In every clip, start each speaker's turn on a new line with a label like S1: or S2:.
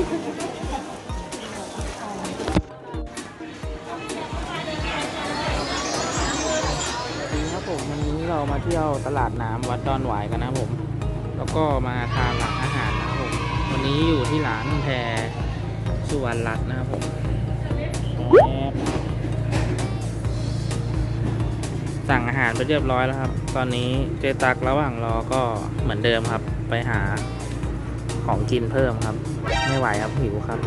S1: วัสดีครับผมวันนี้เรามาเที่ยวตลาดน้ำวัดดอนหวายกันนะผม แล้วก็มาทานร้านอาหารนะครับผม วันนี้อยู่ที่ร้านแพรสุวรรณรัตน์นะครับผมสั่งอาหารไปเรียบร้อยแล้วครับ ตอนนี้เจตักระหว่างรอก็เหมือนเดิมครับ ไปหา ของกินเพิ่มครับ ไม่ไหวครับหิวครับ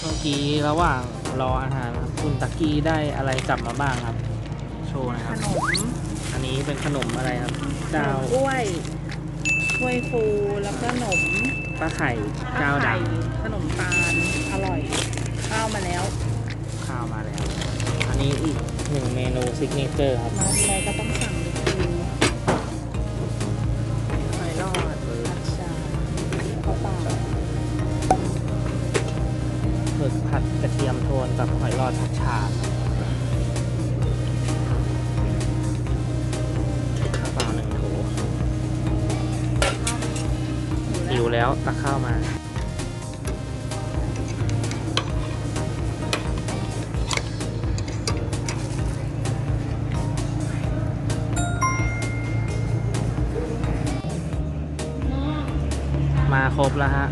S1: เมื่อกี้ระหว่างรออาหารครับคุณตักกี้ได้อะไรกลับมาบ้างครับ โชว์หนะค
S2: ข
S1: รับ
S2: นม
S1: อันนี้เป็นขนมอะไรครับ
S2: ข
S1: เจ้าน
S2: มกล้วยกล้วยฟูแล้วก็ขนม
S1: ป้าไข่เจ้าดั
S2: ไข่
S1: ง
S2: ขนมตาล อร่อย ข้าวมาแล้ว
S1: ข้าวมาแล้ว อันนี้อีกหนึ่งเมนูซิกเนเจอร์ครับ
S2: มาทีไรก็ต้องสั่ง
S1: มึกผัดกระเทียมโทนกับหอยลอดผัดชาข้าวเปล่าหนึ่งโถหิวแล้วตักข้าวมามาครบแล้วฮะ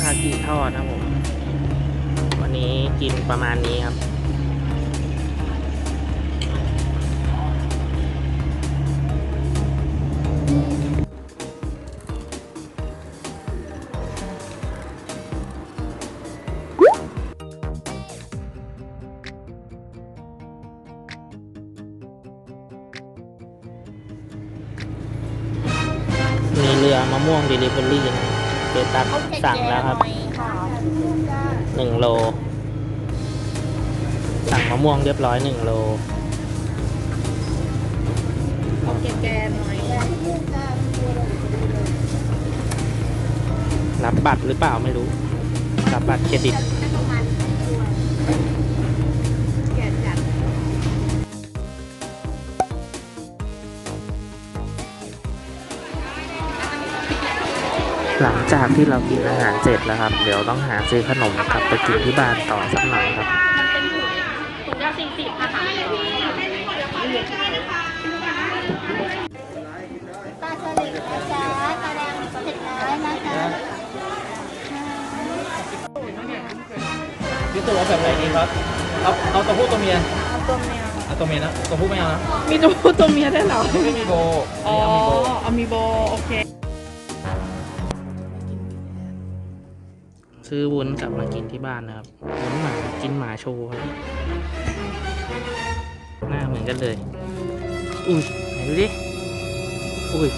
S1: คากิทอดนะครับผม นนี้กินประมาณนี้ครับ มีเรือมะม่วงเดลิเวอรี่นะเดตัสสั่งแล้วครับ หนึ่งโล สั่งมะม่วงเรียบร้อยหนึ่งโล
S2: แกงๆหน่อย
S1: รับบัตรหรือเปล่าไม่รู้ รับบัตรเครดิต หลังจากที่เรากินอาหารเสร็จแล้วครับ เดี๋ยวต้องหาซื้อขนมกลับไปกินที่บ้านต่อสักหน่อยครับ
S3: ถุงละสี่สิบค่ะสามร้อย
S4: ปลาสลิดนะจ๊ะปลาแดงเผ็ดน้อยนะคะ
S1: พี่ตัวแบบไหนดีครับเอาเอาตัวผู้ตัวเมีย
S2: เอาตัวเมีย
S1: เอาตัวเมียนะตัวผู้ไม่เอานะ
S2: มีตัวผู้ตัวเมียได้วยเหรอ
S1: ไม่มีโบ
S2: อ๋อ
S1: นี่เอามี ซื้อวุ้นกลับมากินที่บ้านนะครับวุ้นหมากินหมาโชว์ครับหน้าเหมือนกันเลย อุ้ยไหนดูดิ อุ้ย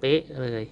S1: เป๊ะเลย